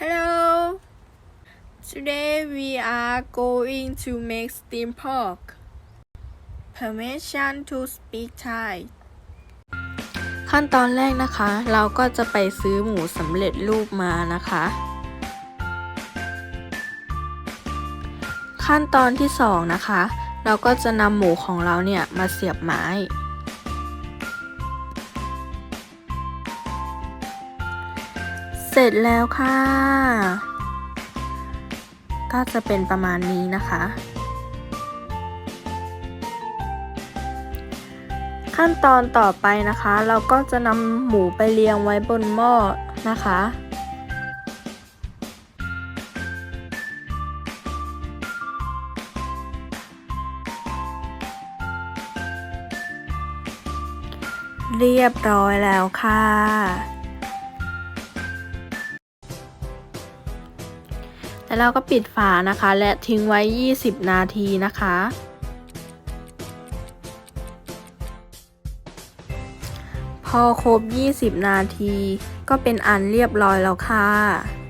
Hello. Today we are going to make steam pork. Permission to speak Thai. ขั้นตอนแรกนะคะ เราก็จะไปซื้อหมูสำเร็จรูปมานะคะ ขั้นตอนที่สองนะคะ เราก็จะนำหมูของเราเนี่ยมาเสียบไม้ เสร็จแล้วค่ะ ก็จะเป็นประมาณนี้นะคะ ขั้นตอนต่อไปนะคะ เราก็จะนำหมูไปเรียงไว้บนหม้อนะคะเรียบร้อยแล้วค่ะ แล้วเราก็ปิดฝานะคะ และทิ้งไว้ 20 นาทีนะคะ พอครบ 20 นาที ก็เป็นอันเรียบร้อยแล้วค่ะ